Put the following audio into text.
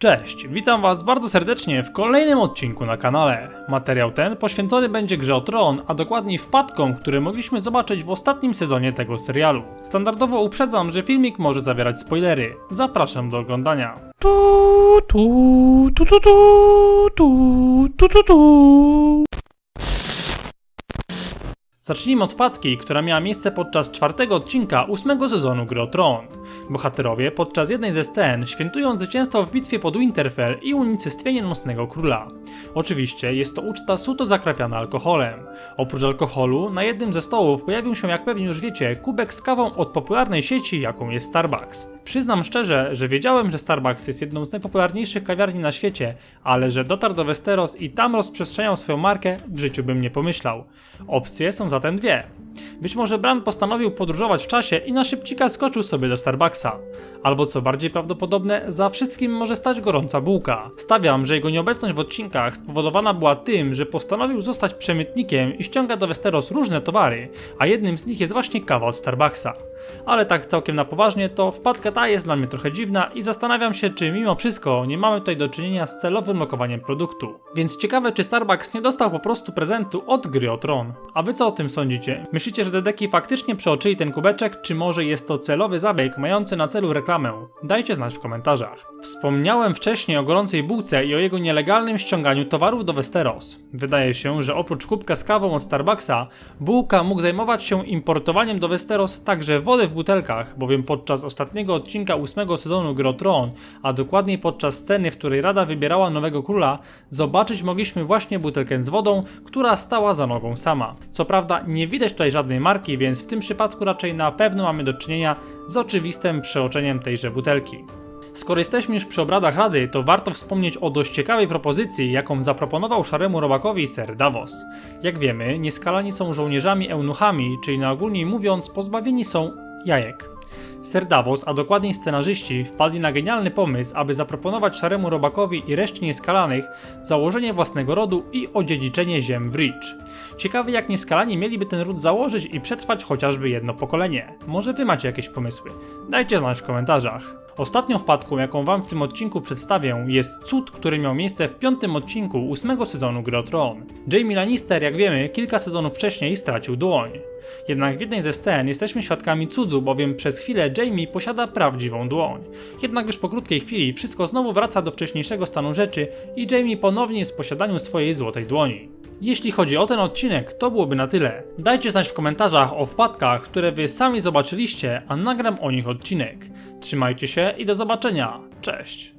Cześć, witam Was bardzo serdecznie w kolejnym odcinku na kanale. Materiał ten poświęcony będzie grze o Tron, a dokładniej wpadkom, które mogliśmy zobaczyć w ostatnim sezonie tego serialu. Standardowo uprzedzam, że filmik może zawierać spoilery. Zapraszam do oglądania. Tu, tu, tu, tu, tu, tu, tu, tu, tu. Zacznijmy od wpadki, która miała miejsce podczas czwartego odcinka ósmego sezonu Gry o Tron. Bohaterowie podczas jednej ze scen świętują zwycięstwo w bitwie pod Winterfell i unicestwienie Nocnego Króla. Oczywiście jest to uczta suto zakrapiana alkoholem. Oprócz alkoholu, na jednym ze stołów pojawił się, jak pewnie już wiecie, kubek z kawą od popularnej sieci, jaką jest Starbucks. Przyznam szczerze, że wiedziałem, że Starbucks jest jedną z najpopularniejszych kawiarni na świecie, ale że dotarł do Westeros i tam rozprzestrzeniał swoją markę, w życiu bym nie pomyślał. Opcje są zatem dwie. Być może Bran postanowił podróżować w czasie i na szybcika skoczył sobie do Starbucksa. Albo co bardziej prawdopodobne, za wszystkim może stać gorąca bułka. Stawiam, że jego nieobecność w odcinkach spowodowana była tym, że postanowił zostać przemytnikiem i ściąga do Westeros różne towary, a jednym z nich jest właśnie kawa od Starbucksa. Ale tak całkiem na poważnie, to wpadka ta jest dla mnie trochę dziwna i zastanawiam się, czy mimo wszystko nie mamy tutaj do czynienia z celowym lokowaniem produktu. Więc ciekawe, czy Starbucks nie dostał po prostu prezentu od gry o tron. A wy co o tym sądzicie? Myślicie, że Dedeki faktycznie przeoczyli ten kubeczek, czy może jest to celowy zabieg mający na celu reklamę? Dajcie znać w komentarzach. Wspomniałem wcześniej o gorącej bułce i o jego nielegalnym ściąganiu towarów do Westeros. Wydaje się, że oprócz kubka z kawą od Starbucksa, bułka mógł zajmować się importowaniem do Westeros także wody w butelkach, bowiem podczas ostatniego odcinka ósmego sezonu Gry o Tron, a dokładniej podczas sceny, w której Rada wybierała nowego króla, zobaczyć mogliśmy właśnie butelkę z wodą, która stała za nogą sama. Co prawda nie widać tutaj żadnej marki, więc w tym przypadku raczej na pewno mamy do czynienia z oczywistym przeoczeniem tejże butelki. Skoro jesteśmy już przy obradach Rady, to warto wspomnieć o dość ciekawej propozycji, jaką zaproponował szaremu robakowi Ser Davos. Jak wiemy, nieskalani są żołnierzami eunuchami, czyli na ogólniej mówiąc, pozbawieni są jajek. Ser Davos, a dokładniej scenarzyści, wpadli na genialny pomysł, aby zaproponować szaremu robakowi i reszcie nieskalanych założenie własnego rodu i odziedziczenie ziem w Reach. Ciekawe jak nieskalani mieliby ten ród założyć i przetrwać chociażby jedno pokolenie. Może wy macie jakieś pomysły? Dajcie znać w komentarzach. Ostatnią wpadką, jaką wam w tym odcinku przedstawię, jest cud, który miał miejsce w piątym odcinku ósmego sezonu Gry o Tron. Jamie Lannister, jak wiemy, kilka sezonów wcześniej stracił dłoń. Jednak w jednej ze scen jesteśmy świadkami cudu, bowiem przez chwilę Jamie posiada prawdziwą dłoń. Jednak już po krótkiej chwili wszystko znowu wraca do wcześniejszego stanu rzeczy i Jamie ponownie jest w posiadaniu swojej złotej dłoni. Jeśli chodzi o ten odcinek, to byłoby na tyle. Dajcie znać w komentarzach o wpadkach, które wy sami zobaczyliście, a nagram o nich odcinek. Trzymajcie się i do zobaczenia. Cześć!